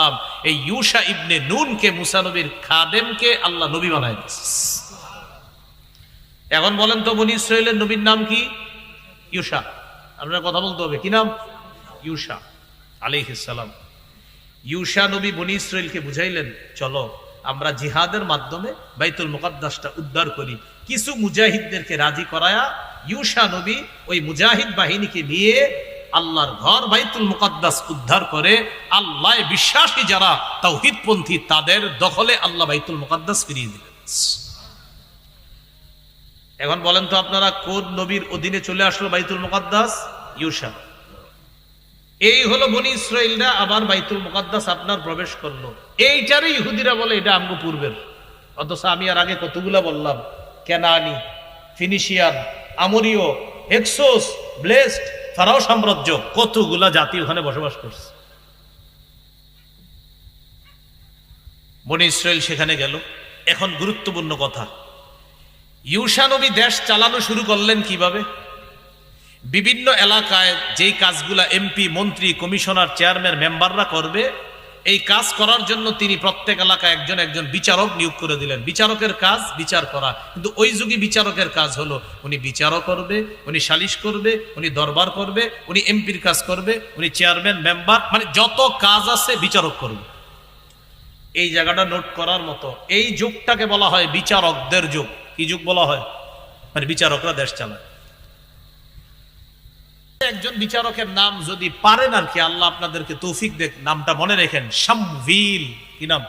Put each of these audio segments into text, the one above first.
সালাম, এই ইউসা ইবনে নুনকে, মুসা নবীর খাদেমকে আল্লাহ নবী বানায় এখন বলেন তো বনি ইসরায়েলের নবীর নাম কি? ইউসা। আপনার কথা বলতে হবে। কি নাম? ইউসা আলিহিসাল্লাম ইউসা নবী বনি ইসরায়েলকে বুঝাইলেন, চলো, আমরা জিহাদের মাধ্যমে বাইতুল মুকাদ্দাসটা উদ্ধার করি। কিছু মুজাহিদদেরকে রাজি করায়া ইউসা নবী ওই মুজাহিদ বাহিনীকে নিয়ে আল্লাহর ঘর বাইতুল মুকাদ্দাস উদ্ধার করে আল্লাহ বিশ্বাসী যারা তাওহিদপন্থী তাদের দখলে আল্লাহ বাইতুল মুকাদ্দাস ফিরিয়ে দিলেন। এখন বলেন তো আপনারা কোন নবীর অধীনে চলে আসলো বাইতুল মুকাদ্দাস? ইউসা এই হলো বনি ইসরায়েলরা আবার বাইতুল মুকাদ্দাস আপনার প্রবেশ করল। এইটারই ইহুদিরা বলে এটা আমগো পূর্বের। অথচ আমি আর আগে কতগুলা বললাম। কেনানি, ফিনিশিয়ান, আমরীয়, হেক্সোস, ব্লেসড ফারাও সাম্রাজ্য, কতগুলা জাতি ওখানে বসবাস করছে। বনি ইসরায়েল সেখানে গেল। এখন গুরুত্বপূর্ণ কথা, ইউসা নবী দেশ চালানো শুরু করলেন কীভাবে? বিভিন্ন এলাকায় যেই কাজগুলা এমপি, মন্ত্রী, কমিশনার, চেয়ারম্যান, মেম্বাররা করবে এই কাজ করার জন্য তিনি প্রত্যেক এলাকায় একজন একজন বিচারক নিয়োগ করে দিলেন। বিচারকের কাজ বিচার করা। কিন্তু ওই যুগে বিচারকের কাজ হলো, উনি বিচারও করবে, উনি সালিশ করবে, উনি দরবার করবে, উনি এমপির কাজ করবে, উনি চেয়ারম্যান, মেম্বার মানে যত কাজ আছে বিচারক করবে। এই জায়গাটা নোট করার মতো। এই যুগটাকে বলা হয় বিচারকদের যুগ। কি যুগ বলা হয়? মানে বিচারকরা দেশ চালায়। একজন বিচারকের নাম যদি পারেন আর কি, আল্লাহ আপনাদেরকে তৌফিক দেখ নামটা মনে রেখেন, শামভিল। কি নাম?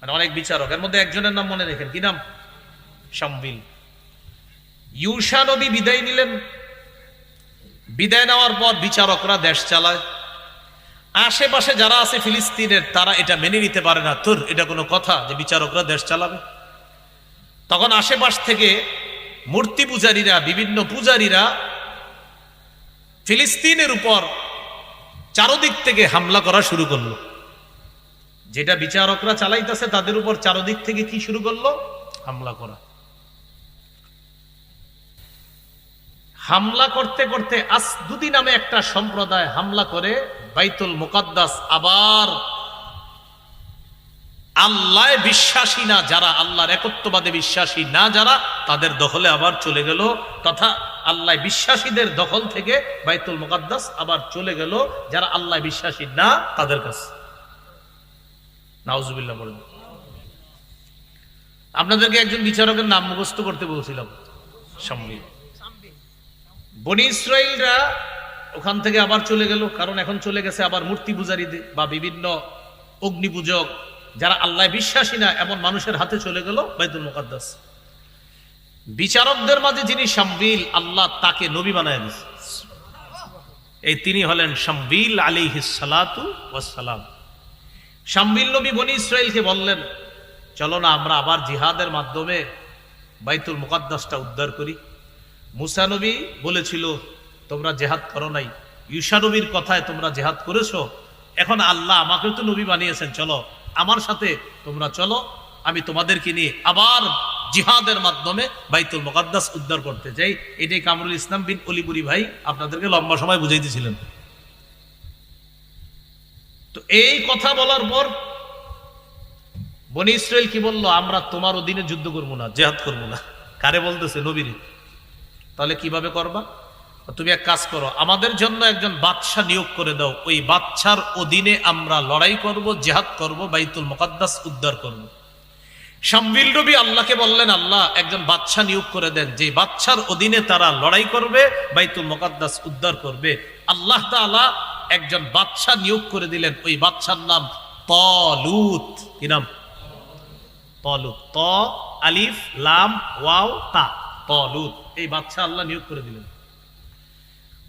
মানে অনেক বিচারক, এর মধ্যে একজনের নাম মনে রেখেন। কি নাম? শামভিল। ইউসা নবী বিদায় নিলেন। বিদায় নেওয়ার পর বিচারকরা দেশ চালায়। আশেপাশে যারা আছে ফিলিস্তিনের, তারা এটা মেনে নিতে পারে না। তোর, এটা কোনো কথা যে বিচারকরা দেশ চালাবে? তখন আশেপাশ থেকে মূর্তি পূজারীরা, বিভিন্ন পূজারীরা ফিলিস্তিনের উপর চারদিক থেকে হামলা করা শুরু করল। যেটা বিচারকরা চালাইতেছে, তাদের উপর চারদিক থেকে কি শুরু করল? হামলা করা। হামলা করতে করতে আসদুদি নামে একটা সম্প্রদায় হামলা করে, বাইতুল মুকাদ্দাস আবার আল্লাহ বিশ্বাসী না যারা, আল্লাহর একত্ববাদে বিশ্বাসী না যারা, তাদের দখলে আবার চলে গেল। তথা আল্লাহ বিশ্বাসীদের দখল থেকে বাইতুল মুকাদ্দাস আবার চলে গেল। যারা আল্লাহ বিশ্বাসী না, তাদের কাছে। আপনাদেরকে একজন বিচারকের নাম মুখস্থ করতে বলছিলাম। সম্মিল বনি ইসরায়েলরা ওখান থেকে আবার চলে গেল, কারণ এখন চলে গেছে আবার মূর্তি পূজারীতে বা বিভিন্ন অগ্নি পূজক যারা আল্লাহ বিশ্বাসী না, এমন মানুষের হাতে চলে গেল বাইতুল মুকাদ্দাস। বিচারকদের মাঝে যিনি শামবিল, আল্লাহ তাকে নবী বানায় দিয়েছে। এই তিনি হলেন শামবিল আলী সালাতু ওয়াসালাম শামবিল নবী বনি ইসরায়েলকে বললেন, চলো না, আমরা আবার জিহাদের মাধ্যমে বাইতুল মুকাদ্দাসটা উদ্ধার করি। মুসা নবী বলেছিল, তোমরা জেহাদ করো নাই। ইউসা নবীর কথায় তোমরা জেহাদ করেছ। এখন আল্লাহ আমাকে তো নবী বানিয়েছেন, চলো। আমার সাথে তোমরা চলো, আমি তোমাদেরকে নিয়ে আবার জিহাদের মাধ্যমে বাইতুল মোকাদ্দাস উদ্ধার করতে চাই এটাই কামরুল ইসলাম বিন অলিপুরি ভাই আপনাদেরকে লম্বা সময় বুঝাইতেছিলেন তো এই কথা বলার পর বনি ইসরায়েল কি বলল, আমরা তোমার অধীনে যুদ্ধ করব না, জেহাদ করব না। কারে বলতেছে, নবীরে। তাহলে কীভাবে করবা? তুমি এক কাজ করো, আমাদের জন্য একজন বাদশাহ নিয়োগ করে দাও। ওই বাচ্চার অধীনে আমরা লড়াই করব, জেহাদ করব, বাইতুল মোকাদ্দাস উদ্ধার করব। শামবিল রবি আল্লাহকে বললেন, আল্লাহ, একজন বাচ্চা নিয়োগ করে দেন। যে বাচ্চার অধীনে তারা লড়াই করবে, বাইতুল মোকাদ্দাস উদ্ধার করবে। আল্লাহ তাআলা একজন বাদশাহ নিয়োগ করে দিলেন। ওই বাচ্চার নাম তলুত। কি নাম? তলুত। ত, আলিফ, লাম, ওয়াও, তা। তলুত। এই বাচ্চা আল্লাহ নিয়োগ করে দিলেন।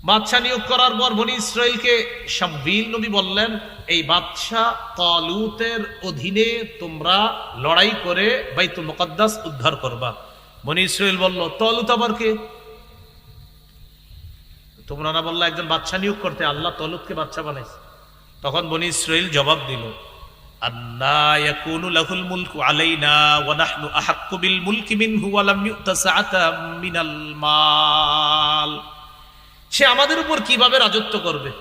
বাদশাহ নিয়োগ করার পর বনি ইসরায়েলকে শাব্বিল নবী বললেন, এই বাদশাহ তালুতের অধীনে তোমরা লড়াই করে বাইতুল মুকাদ্দাস উদ্ধার করবা। বনি ইসরায়েল বলল, তলুত আবার কে? তোমরা না বললা একজন বাচ্চা নিয়োগ করতে, আল্লাহ তলুতকে বাচ্চা বানাইছে। তখন বনি ইসরায়েল জবাব দিল আলাইনা সে আমাদের উপর কীভাবে রাজত্ব করবে?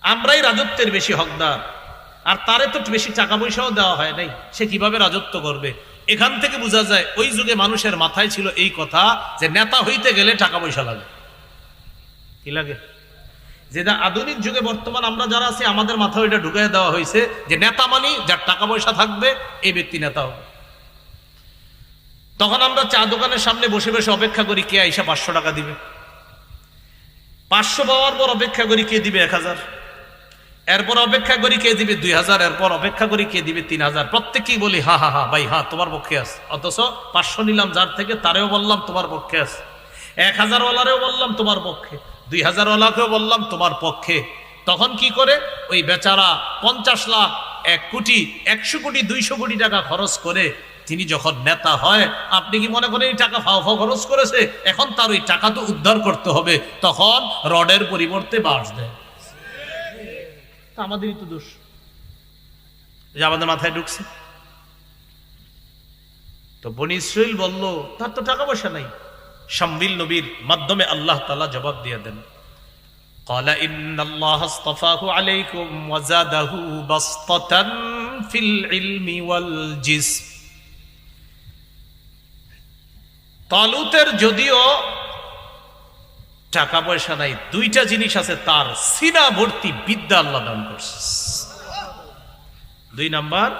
আমরাই রাজত্বের বেশি হকদার। আর তারে তো বেশি টাকা পয়সাও দেওয়া হয় নাই। সে কীভাবে রাজত্ব করবে? এখান থেকে বোঝা যায়, ওই যুগে মানুষের মাথায় ছিল এই কথা যে নেতা হইতে গেলে টাকা পয়সা লাগে। কি লাগে? যেটা আধুনিক যুগে বর্তমান আমরা যারা আছি, আমাদের মাথায় ওইটা ঢুকাই দেওয়া হয়েছে যে নেতা মানি, যার টাকা পয়সা থাকবে, এই ব্যক্তি নেতা হবে। তখন আমরা চা দোকানের সামনে বসে বসে অপেক্ষা করি, কে আইসা পাঁচশো টাকা দিবে? পাঁচশো পাওয়ার পর অপেক্ষা করি কে দিবে এক হাজার। এরপর অপেক্ষা করি কে দিবে দুই হাজার, এরপর অপেক্ষা করি কে দিবে তিন হাজার। প্রত্যেকেই বলি, হা হা হা, ভাই, হা, তোমার পক্ষে আছে। অথচ পাঁচশো নিলাম যার থেকে তারেও বললাম তোমার পক্ষে আছে। এক হাজার ওয়ালারেও বললাম তোমার পক্ষে। দুই হাজার ওয়ালাকেও বললাম তোমার পক্ষে। তখন কি করে? ওই বেচারা পঞ্চাশ লাখ, এক কোটি, একশো কোটি, দুইশো কোটি টাকা খরচ করে তিনি যখন নেতা হয় আপনি কি মনে করেন এই টাকা ফাও ফাও খরচ করেছে এখন তার ওই টাকা তো উদ্ধার করতে হবে তখন রডের পরিবর্তে বাঁশ দেয় তা আমাদেরই তো দোষ যে আমাদের মাথায় ঢুকছে তো বনি ইসরাইল বলল তার তো টাকা পয়সা নাই শাম্বিল নবীর মাধ্যমে আল্লাহ তালা জবাব দিয়ে দেন قال إن الله اصطفاه عليكم وزاده بسطة في العلم والجسم তালুতের যদিও টাকা পয়সা নাই, দুইটা জিনিস আছে, তার সিনা ভর্তি বিদ্যা আল্লাহ দান করছে। দুই নাম্বার,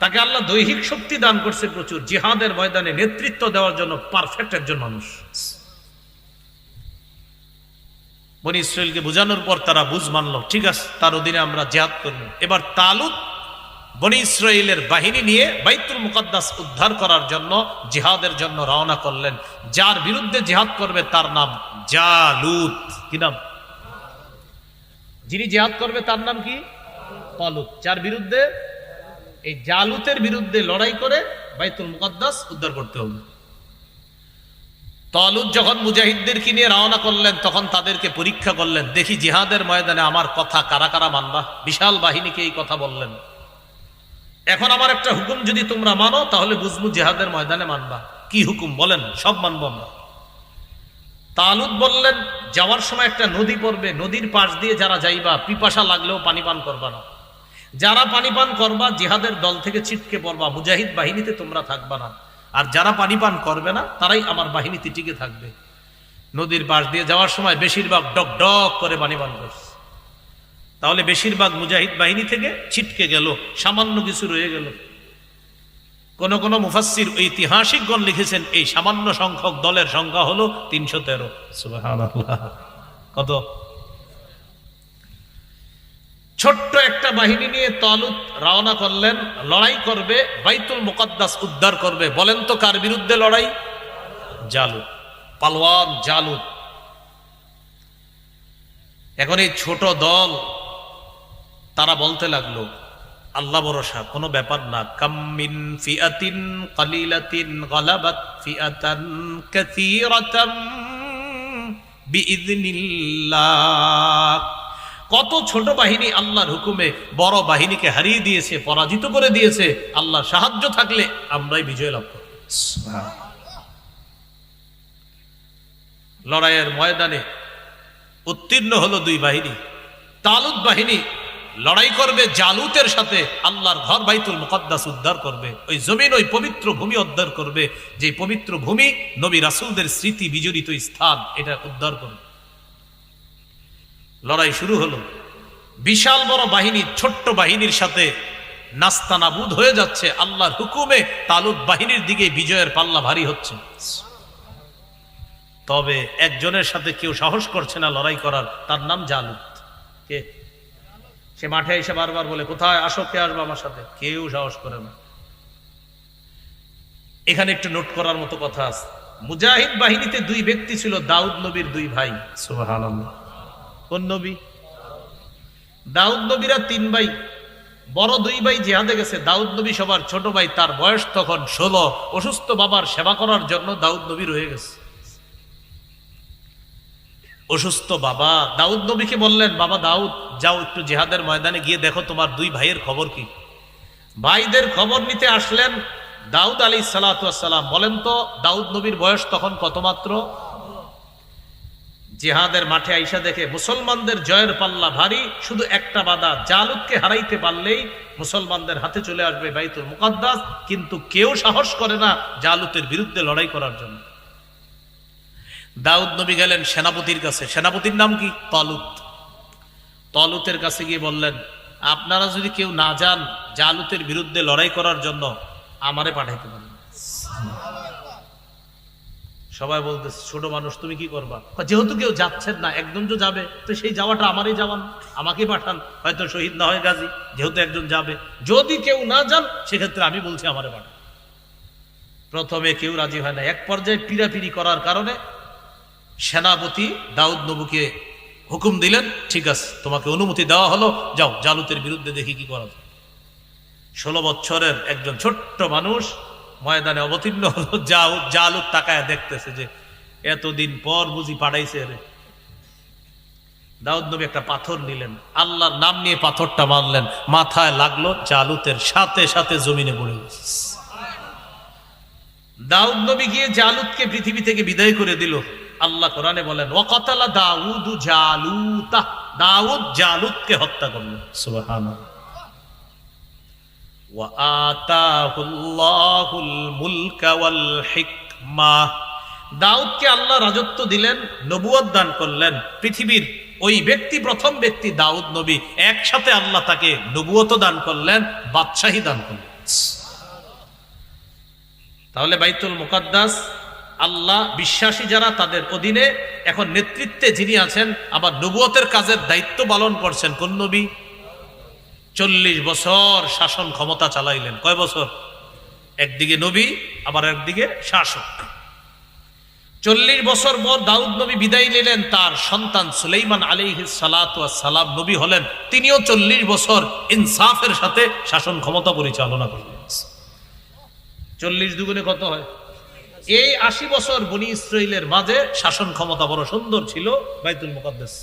তাকে আল্লাহ দৈহিক শক্তি দান করছে প্রচুর, জিহাদের ময়দানে নেতৃত্ব দেওয়ার জন্য পারফেক্ট একজন মানুষ। বনি ইসরায়েলকে বোঝানোর পর তারা বুঝ মানলো, ঠিক আছে, তার অধীনে আমরা জেহাদ করব। এবার তালুত বনি ইসরায়েলের বাহিনী নিয়ে বাইতুল মুকদ্দাস উদ্ধার করার জন্য, জিহাদের জন্য রওনা করলেন। যার বিরুদ্ধে জিহাদ করবে তার নাম জালুত। কি নাম? যিনি জিহাদ করবে তার নাম কি? তালুত। যার বিরুদ্ধে, এই জালুতের বিরুদ্ধে লড়াই করে বাইতুল মুকদ্দাস উদ্ধার করতে হবে। তলুদ যখন মুজাহিদদেরকে নিয়ে রওনা করলেন, তখন তাদেরকে পরীক্ষা করলেন, দেখি জিহাদের ময়দানে আমার কথা কারা কারা মানবা? বিশাল বাহিনীকে এই কথা বললেন। এখন আমার একটা হুকুম যদি তোমরা মানো, তাহলে বুঝব জিহাদের ময়দানে মানবা। কি হুকুম? বলেন, সব মানব আমরা। তালুদ বললেন, যাওয়ার সময় একটা নদী পড়বে, নদীর পাশ দিয়ে যারা যাইবা, পিপাসা লাগলেও পানি পান করবা না। যারা পানি পান করবা, জিহাদের দল থেকে ছিটকে পড়বা, মুজাহিদ বাহিনীতে তোমরা থাকবা না। আর যারা পানি পান করবে না, তারাই আমার বাহিনীতে টিকে থাকবে। নদীর পাশ দিয়ে যাওয়ার সময় বেশিরভাগ ডক ডক করে পানি পান করছে। তাহলে বেশিরভাগ মুজাহিদ বাহিনী থেকে ছিটকে গেল, সামান্য কিছু রয়ে গেল। কোন কোন মুফাসির ঐতিহাসিকগণ লিখেছেন, এই সামান্য সংখ্যক দলের সংখ্যা হলো তিনশো তেরো। কত? ছোট্ট একটা বাহিনী নিয়ে তলুত রওনা করলেন, লড়াই করবে, বাইতুল মুকদ্দাস উদ্ধার করবে। বলেন তো কার বিরুদ্ধে লড়াই? জালুত পালওয়ান জালুত এখন এই ছোট দল তারা বলতে লাগল, আল্লাহ ভরসা, কোনো ব্যাপার না। কাম্মিন ফিআতিন কালিলাতিন গালাবাত ফিআতান কাসীরাতাম কত ছোট বাহিনী আল্লাহর হুকুমে বড় বাহিনীকে হারিয়ে দিয়েছে, পরাজিত করে দিয়েছে। আল্লাহ সাহায্য থাকলে আমরাই বিজয় লাভ করব। লড়াইয়ের ময়দানে উত্তীর্ণ হলো দুই বাহিনী। তালুত বাহিনী লড়াই করবে জালুতের সাথে, আল্লাহর ঘর বাইতুল মুকদ্দাস উদ্ধার করবে, ওই জমিন, ওই পবিত্র ভূমি উদ্ধার করবে যে পবিত্র ভূমি নবী রাসুলদের স্মৃতি বিজড়িত স্থান, এটা উদ্ধার করবে। লড়াই শুরু হলো। বিশাল বড় বাহিনী, ছোট্ট বাহিনীর সাথে নাস্তানাবুদ হয়ে যাচ্ছে। আল্লাহর হুকুমে তালুত বাহিনীর দিকে বিজয়ের পাল্লা ভারী হচ্ছে। তবে একজনের সাথে কেউ সাহস করছে না লড়াই করার, তার নাম জালুত। কে? সে মাঠে এসে বারবার বলে কোথায়? আসো কে আসবে আমার সাথে? কেউ সাহস করে না। এখানে একটু নোট করার মতো কথা আছে। মুজাহিদ বাহিনীতে দুই ব্যক্তি ছিল দাউদ নবীর দুই ভাই। কোন নবী? দাউদ নবীরা তিন ভাই। বড় দুই ভাই জেহাদে গেছে। দাউদ নবী সবার ছোট ভাই তার বয়স তখন ষোলো। অসুস্থ বাবার সেবা করার জন্য দাউদ নবী রয়ে গেছে। অসুস্থ বাবা। দাউদ নবীকে বললেন, বাবা দাউদ, যাও একটু জেহাদের ময়দানে গিয়ে দেখো তোমার দুই ভাইয়ের খবর কি। ভাইদের খবর নিতে আসলেন দাউদ আলী সালাতাম বলেন তো, দাউদ নবীর বয়স তখন কত মাত্র জিহাদের মাঠে আইসা দেখে মুসলমানদের জয়ের পাল্লা ভারী, শুধু একটা বাধা জালুদকে হারাইতে পারলেই মুসলমানদের হাতে চলে আসবে বাইতুল মুকাদ্দাস, কিন্তু কেউ সাহস করে না জালুতের বিরুদ্ধে লড়াই করার জন্য। দাউদ নবী গেলেন সেনাপতির কাছে। সেনাপতির নাম কি? তলুত। তলুতের কাছে গিয়ে বললেন, আপনারা যদি কেউ না যান জালুতের বিরুদ্ধে লড়াই করার জন্য, আমারে পাঠাইতে পারেন। সবাই বলতেছে, ছোট মানুষ, তুমি কি করবা? যেহেতু কেউ যাচ্ছেন না, একজন তো যাবে, তো সেই যাওয়াটা আমারই যাওয়ান আমাকে পাঠান, হয়তো শহীদ না হয় গাজী, যেহেতু একজন যাবে। যদি কেউ না যান, সেক্ষেত্রে আমি বলছি আমারে পাঠান। প্রথমে কেউ রাজি হয় না। এক পর্যায়ে পিড়াপিড়ি করার কারণে সেনাপতি দাউদ নবুকে হুকুম দিলেন, ঠিক আছে, তোমাকে অনুমতি দেওয়া হলো, যাও, জালুতের বিরুদ্ধে দেখি কি করা যায়। ষোলো বছরের একজন ছোট্ট মানুষ ময়দানে অবতীর্ণ হলো যাও জালুত তাকায় দেখতেছে যে, এতদিন পর বুঝি পাঠাইছে রে। দাউদ নবী একটা পাথর নিলেন, আল্লাহর নাম নিয়ে পাথরটা মারলেন মাথায় লাগল জালুতের সাথে সাথে জমিনে পড়ে গেছে। দাউদ নবী গিয়ে জালুতকে পৃথিবী থেকে বিদায় করে দিল। আল্লাহ কোরআনে বলেন ওকতলা দাউদ জালুতা। দাউদ জালুতকে হত্যা সুবহান দাউদকে আল্লাহ রাজত্ব দিলেন নবুয়ত দান করলেন। পৃথিবীর ওই ব্যক্তি, প্রথম ব্যক্তি দাউদ নবী, একসাথে আল্লাহ তাকে নবুয়ত দান করলেন, বাদশাহী দান করলেন। তাহলে বাইতুল মুকাদ্দাস আল্লাহ বিশ্বাসী যারা তাদের অধীনে এখন নেতৃত্বে যিনি আছেন, আবার নবুয়তের কাজের দায়িত্ব পালন করছেন কোন নবী? চল্লিশ বছর শাসন ক্ষমতা চালাইলেন। কয় বছর? একদিকে নবী, আবার একদিকে শাসক। চল্লিশ বছর পর দাউদ নবী বিদায় নিলেন, তার সন্তান সুলেইমান আলী সালাম নবী হলেন। তিনিও চল্লিশ বছর ইনসাফের সাথে শাসন ক্ষমতা পরিচালনা করলেন। চল্লিশ দুগুণে কত হয়? এই আশি বছর বনি ইসরায়েলের মাঝে শাসন ক্ষমতা বড় সুন্দর ছিল বাইতুল মুকাদ্দাস।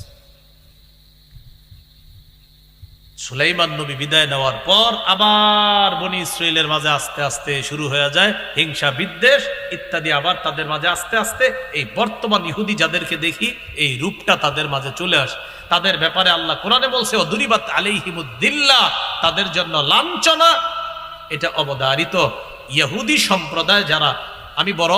সুলাইমান নবী বিদায় নেওয়ার পর আবার বনি ইসরায়েলের মাঝে আস্তে আস্তে শুরু হয়ে যায় হিংসা, বিদ্বেষ ইত্যাদি। আবার তাদের মাঝে আস্তে আস্তে এই বর্তমান ইহুদি যাদেরকে দেখি, এই রূপটা তাদের মাঝে চলে আসে। তাদের ব্যাপারে আল্লাহ কোরআনে বলছে, অদুরিবাত আলিহিমুদ্দিল্লা তাদের জন্য লাঞ্ছনা। এটা অবদারিত ইহুদি সম্প্রদায় যারা আমি বড়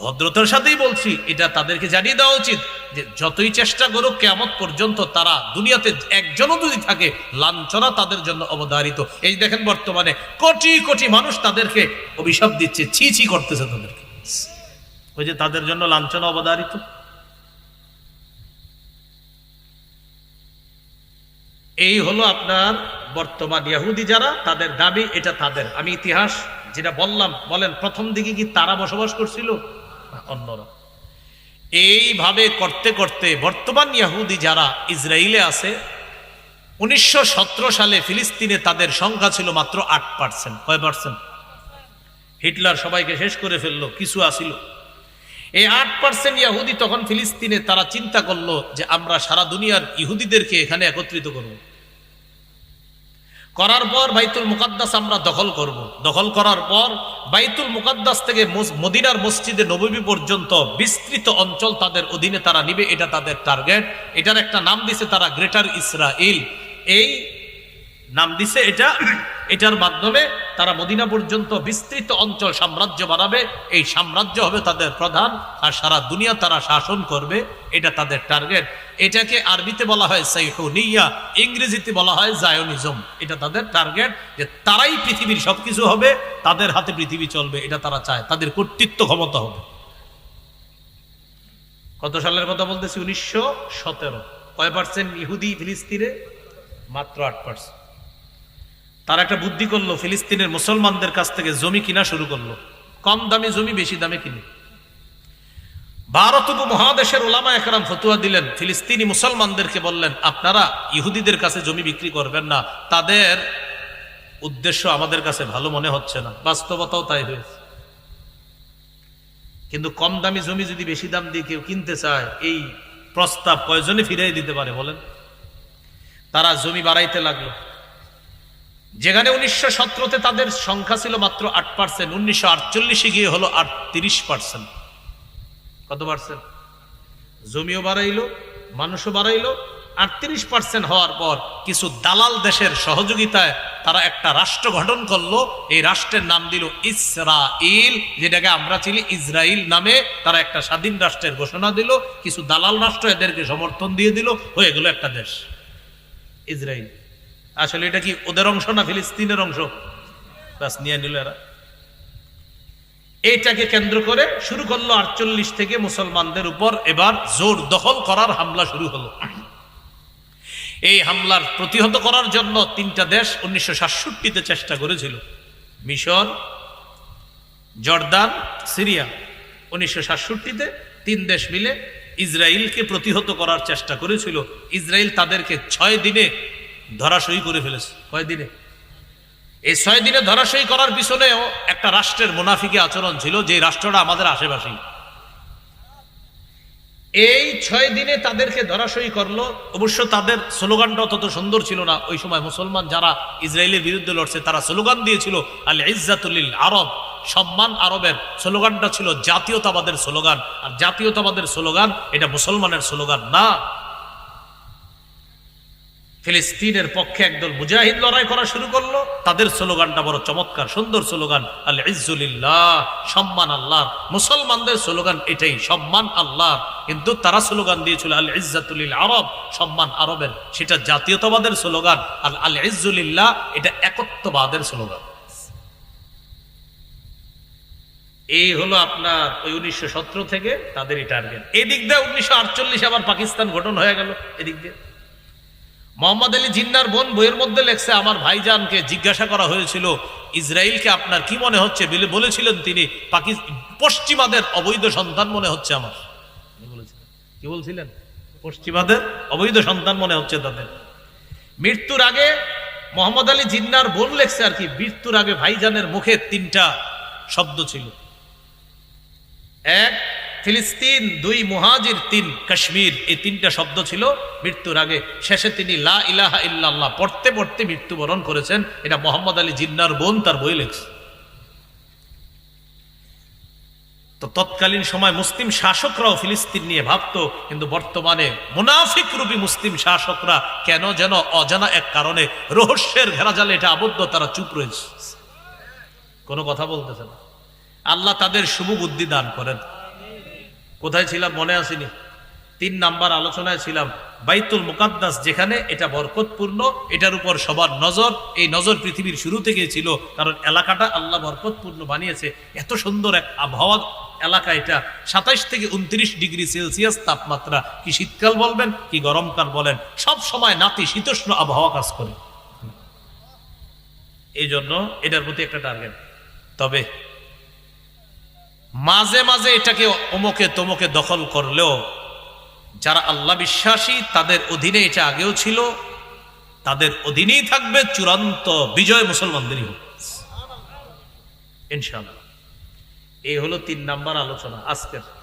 ভদ্রতার সাথেই বলছি, এটা তাদেরকে জানিয়ে দেওয়া উচিত যে যতই চেষ্টা করুক কেমন পর্যন্ত তারা দুনিয়াতে একজনও যদি থাকে, লাঞ্ছনা তাদের জন্য অবধারিত। এই দেখেন বর্তমানে কোটি কোটি মানুষ তাদেরকে অভিশাপ দিচ্ছে, ছি ছি করতেছে তাদেরকে। ওই যে তাদের জন্য লাঞ্ছনা অবধারিত। এই হলো আপনার বর্তমান ইয়াহুদি যারা, তাদের দাবি এটা তাদের। আমি ইতিহাস যেটা বললাম, বলেন, প্রথম দিকে কি তারা বসবাস করছিল? অন্যরা। এইভাবে করতে করতে বর্তমান ইয়াহুদি যারা ইসরায়েলে আছে, উনিশশো সতেরো সালে ফিলিস্তিনে তাদের সংখ্যা ছিল মাত্র আট পার্সেন্ট। কয় পার্সেন্ট? হিটলার সবাইকে শেষ করে ফেলল, কিছু আসিল এই আট পার্সেন্ট ইয়াহুদি তখন ফিলিস্তিনে তারা চিন্তা করল যে আমরা সারা দুনিয়ার ইহুদিদেরকে এখানে একত্রিত করব। করার পর বাইতুল মুকাদ্দাস আমরা দখল করব। দখল করার পর বাইতুল মুকাদ্দাস থেকে মদিনার মসজিদে নবী পর্যন্ত বিস্তৃত অঞ্চল তাদের অধীনে তারা নিবে, এটা তাদের টার্গেট এটার একটা নাম দিছে তারা গ্রেটার ইসরাইল এই নাম দিছে এটা, এটার মাধ্যমে তারা মদিনা পর্যন্ত বিস্তৃত অঞ্চল সাম্রাজ্য বানাবে, এই সাম্রাজ্য হবে তাদের প্রধান, আর সারা দুনিয়া তারা শাসন করবে, এটা তাদের টার্গেট এটাকে আরবিতে বলা হয় সাইহুনিয়া, ইংরেজিতে বলা হয় জায়নিজম। এটা তাদের টার্গেট যে তারাই পৃথিবীর সবকিছু হবে, তাদের হাতে পৃথিবী চলবে, এটা তারা চায়। তাদের কর্তৃত্ব ক্ষমতা হবে। কত সালের কথা বলতেছি? উনিশশো সতেরো। কয় পার্সেন্ট ইহুদি ফিলিস্তিনে? মাত্র আট পার্সেন্ট তারা একটা বুদ্ধি করল, ফিলিস্তিনের মুসলমানদের কাছ থেকে জমি কিনা শুরু করল। কম দামে জমি, বেশি দামে কিনে। ভারত উপমহাদেশের ওলামা একরাম ফতুয়া দিলেন, ফিলিস্তিনি মুসলমানদেরকে বললেন, আপনারা ইহুদিদের কাছে জমি বিক্রি করবেন না। তাদের উদ্দেশ্য আমাদের কাছে ভালো মনে হচ্ছে না। বাস্তবতাও তাই হয়েছে। কিন্তু কম দামি জমি যদি বেশি দাম দিয়ে কেউ কিনতে চায়, এই প্রস্তাব কয়জনে ফিরিয়ে দিতে পারে বলেন? তারা জমি বাড়াইতে লাগল। যেখানে উনিশশো সতেরোতে তাদের সংখ্যা ছিল মাত্র আট পার্সেন্ট উনিশশো আটচল্লিশে গিয়ে হলো আটত্রিশ পার্সেন্ট কত পার্সেন্ট জমিও বাড়াইলো, মানুষও বাড়াইলো। আটত্রিশ পার্সেন্ট হওয়ার পর কিছু দালাল দেশের সহযোগিতায় তারা একটা রাষ্ট্র গঠন করল। এই রাষ্ট্রের নাম দিল ইসরাইল, যেটাকে আমরা চিনি ইসরাইল নামে। তারা একটা স্বাধীন রাষ্ট্রের ঘোষণা দিল। কিছু দালাল রাষ্ট্র এদেরকে সমর্থন দিয়ে দিল। হয়ে গেল একটা দেশ, ইসরাইল। আসলে এটা কি ওদের অংশ না ফিলিস্তিনের অংশ? ব্যাস নিয়ে নিল এরা। এইটাকে কেন্দ্র করে শুরু করল আটচল্লিশ থেকে মুসলমানদের উপর এবার জোর দখল করার হামলা শুরু হলো। এই হামলার প্রতিহত করার জন্য তিনটা দেশ উনিশশো সাতষট্টিতে চেষ্টা করেছিল। মিশর, জর্দান, সিরিয়া। উনিশশো সাতষট্টিতে তিন দেশ মিলে ইসরায়েলকে প্রতিহত করার চেষ্টা করেছিল। ইসরায়েল তাদেরকে ছয় দিনে ধরাশয়ী করে ফেলেছে। কয় দিনে? এই ছয় দিনে ধরাশয়ী করার পিছনেও একটা রাষ্ট্রের মুনাফিকে আচরণ ছিল যে রাষ্ট্রটা আমাদের আশেপাশেই। এই ছয় দিনে তাদেরকে ধরাশয়ী করল। অবশ্য তাদের স্লোগানটা তত সুন্দর ছিল না। ওই সময় মুসলমান যারা ইসরায়েলের বিরুদ্ধে লড়ছে তারা স্লোগান দিয়েছিল আল ইজ্জাতুল্লিল আরব সম্মান আরবের স্লোগানটা ছিল জাতীয়তাবাদের স্লোগান। আর জাতীয়তাবাদের স্লোগান এটা মুসলমানের স্লোগান না। ফিলিস্তিনের পক্ষে একদল মুজাহিদ লড়াই করা শুরু করল। তাদের স্লোগানটা বড় চমৎকার, সুন্দর স্লোগান আল ইজ্জুলিল্লাহ সম্মান আল্লাহ মুসলমানদের স্লোগান এটাই, সম্মান আল্লাহ কিন্তু তারা স্লোগান দিয়েছিল আল ইজ্জাতুলিল আরব, সম্মান আরবের। সেটা জাতীয়তাবাদের স্লোগান, আর আল ইজ্জুলিল্লাহ এটা একত্ববাদের স্লোগান। এই হলো আপনার ওই উনিশশো সতেরো থেকে তাদেরই টার্গেট। এদিক দিয়ে উনিশশো আটচল্লিশ আবার পাকিস্তান গঠন হয়ে গেল, এদিক দিয়ে। মোহাম্মদ আলী জিন্নার বোন বইয়ের মধ্যে লেখছে, আমার ভাইজানকে জিজ্ঞাসা করা হয়েছিল ইসরায়েলকে আপনার কি মনে হচ্ছে? বলে বলেছিলেন তিনি পাকিস্তান পশ্চিমাদের অবৈধ সন্তান মনে হচ্ছে আমার। কি বলছিলেন? পশ্চিমাদের অবৈধ সন্তান মনে হচ্ছে তাদের। মৃত্যুর আগে মোহাম্মদ আলী জিন্নার বোন লেখছে আর কি, মৃত্যুর আগে ভাইজানের মুখে তিনটা শব্দ ছিল। এক ফিলিস্তিন, দুই মুহাজির, তিন কাশ্মীর। এই তিনটা শব্দ ছিল মৃত্যুর আগে। শেষে তিনি লা ইলাহা ইল্লাল্লাহ পড়তে পড়তে মৃত্যুবরণ করেছেন। এটা মোহাম্মদ আলী জিন্নার বোন তার বই লেখছে। তো তৎকালীন সময় মুসলিম শাসকরাও ফিলিস্তিন নিয়ে ভাবতো, কিন্তু বর্তমানে মুনাফিক রূপী মুসলিম শাসকরা কেন যেন অজানা এক কারণে রহস্যের ঘেরাজালে এটা আবদ্ধ, তারা চুপ রয়েছে। কোনো কথা বলতেছে না। আল্লাহ তাদের শুভ বুদ্ধি দান করেন। কোথায় ছিলাম মনে আসেনি। তিন নাম্বার আলোচনায় ছিলাম, বাইতুল মুকাদ্দাস যেখানে এটা বরকতপূর্ণ, এটার উপর সবার নজর, এই নজর পৃথিবীর শুরু থেকে ছিল, কারণ এলাকাটা আল্লাহ বরকতপূর্ণ বানিয়েছে। এত সুন্দর এক আবহাওয়া এলাকা এটা। সাতাইশ থেকে উনত্রিশ ডিগ্রি সেলসিয়াস তাপমাত্রা। কি শীতকাল বলবেন, কি গরমকাল বলেন, সব সময় নাতি শীতোষ্ণ আবহাওয়া কাজ করে। এই জন্য এটার প্রতি একটা টার্গেট তবে মাঝে মাঝে এটাকে অমুকে তমুকে দখল করলেও যারা আল্লাহ বিশ্বাসী, তাদের অধীনে এটা আগেও ছিল, তাদের অধীনেই থাকবে চূড়ান্ত বিজয় মুসলমানদেরই হোক। ইনশাল্লাহ এই হলো তিন নাম্বার আলোচনা, আজকের।